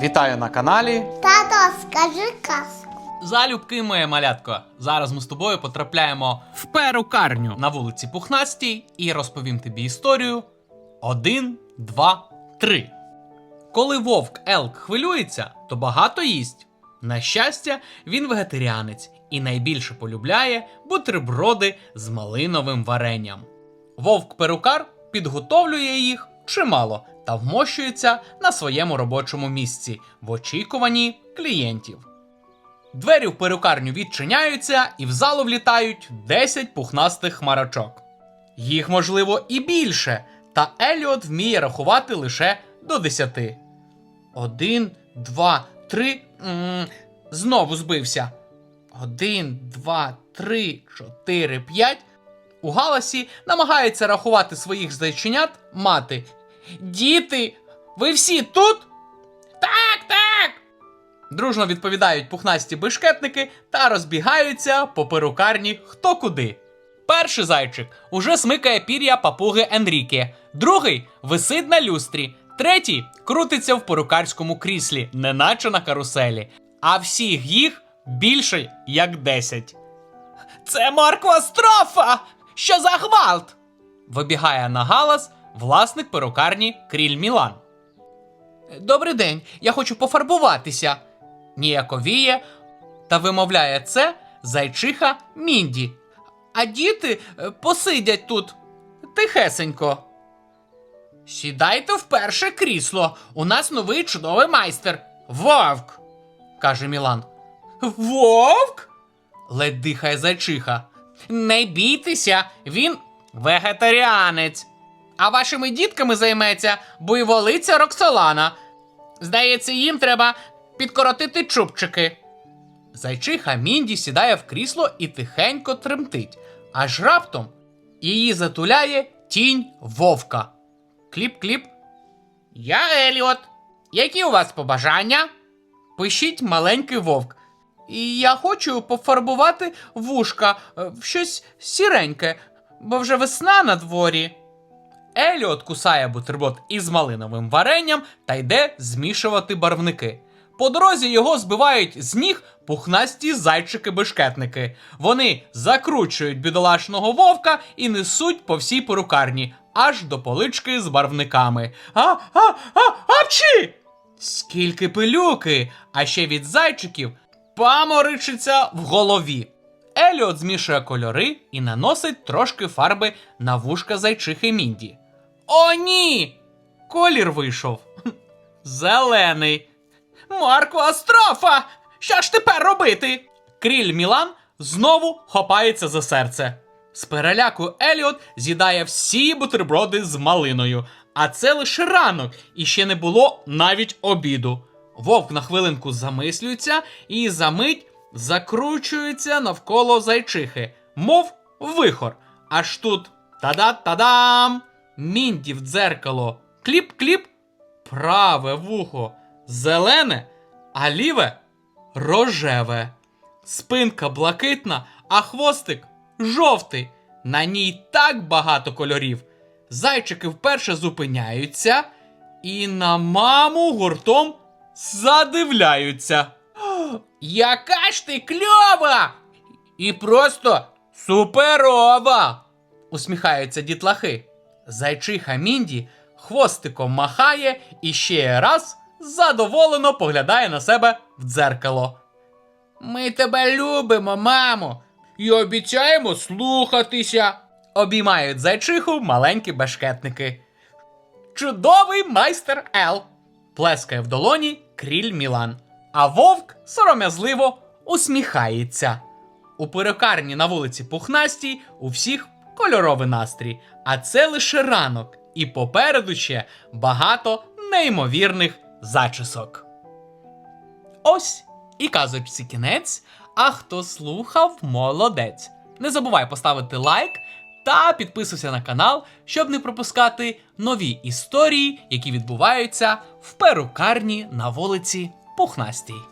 Вітаю на каналі. Тато, скажи казку. Залюбки моє малятко. Зараз ми з тобою потрапляємо в перукарню на вулиці Пухнастій і розповім тобі історію. Один, два, три. Коли вовк Елк хвилюється, то багато їсть. На щастя, він вегетаріанець і найбільше полюбляє бутерброди з малиновим варенням. Вовк-перукар підготовлює їх чимало та вмощується на своєму робочому місці в очікуванні клієнтів. Двері в перукарню відчиняються, і в залу влітають 10 пухнастих хмарочок. Їх, можливо, і більше, та Еліот вміє рахувати лише до 10. Один, два, три. М, знову збився. Один, два, три, чотири, п'ять. У галасі намагається рахувати своїх зайченят мати. Діти, ви всі тут? Так, так. Дружно відповідають пухнасті бешкетники та розбігаються по перукарні хто куди. Перший зайчик уже смикає пір'я папуги Енріке, другий висить на люстрі, третій крутиться в перукарському кріслі, неначе на каруселі, а всіх їх більше як десять. Це морква строфа! Що за гвалт? Вибігає на галас власник перукарні Кріль Мілан. Добрий день, я хочу пофарбуватися. Ніяковіє та вимовляє це зайчиха Мінді. А діти е, посидять тут тихесенько. Сідайте в перше крісло. У нас новий чудовий майстер. Вовк, каже Мілан. Вовк? ледь дихає зайчиха. Не бійтеся, він вегетаріанець. А вашими дітками займеться буйволиця Роксолана. Здається, їм треба підкоротити чубчики. Зайчиха Мінді сідає в крісло і тихенько тремтить, аж раптом її затуляє тінь вовка. Кліп-кліп. Я Еліот. Які у вас побажання? Пишіть маленький вовк. І я хочу пофарбувати вушка е, в щось сіреньке, бо вже весна на дворі. Еліот кусає бутерброд із малиновим варенням та йде змішувати барвники. По дорозі його збивають з ніг пухнасті зайчики-бешкетники. Вони закручують бідолашного вовка і несуть по всій перукарні, аж до полички з барвниками. А, а, а, апчі! Скільки пилюки! А ще від зайчиків паморичиться в голові. Еліот змішує кольори і наносить трошки фарби на вушка зайчихи Мінді. О, ні! Колір вийшов. Зелений. Марко Астрофа! Що ж тепер робити? Кріль Мілан знову хопається за серце. З переляку Еліот з'їдає всі бутерброди з малиною, а це лише ранок, і ще не було навіть обіду. Вовк на хвилинку замислюється і за мить закручується навколо зайчихи, мов вихор. Аж тут та-да-та-дам! Мінді в дзеркало. Кліп-кліп, праве вухо зелене, а ліве рожеве. Спинка блакитна, а хвостик жовтий. На ній так багато кольорів. Зайчики вперше зупиняються і на маму гуртом задивляються. Яка ж ти кльова! І просто суперова! усміхаються дітлахи. Зайчиха Мінді хвостиком махає і ще раз задоволено поглядає на себе в дзеркало. Ми тебе любимо, мамо, і обіцяємо слухатися. Обіймають зайчиху маленькі бешкетники. Чудовий майстер Ел. плескає в долоні кріль Мілан. А вовк сором'язливо усміхається. У перукарні на вулиці Пухнастій у всіх кольоровий настрій, а це лише ранок, і попереду ще багато неймовірних зачісок. Ось і казочці кінець. А хто слухав, молодець. Не забувай поставити лайк та підписуйся на канал, щоб не пропускати нові історії, які відбуваються в перукарні на вулиці Пухнастій.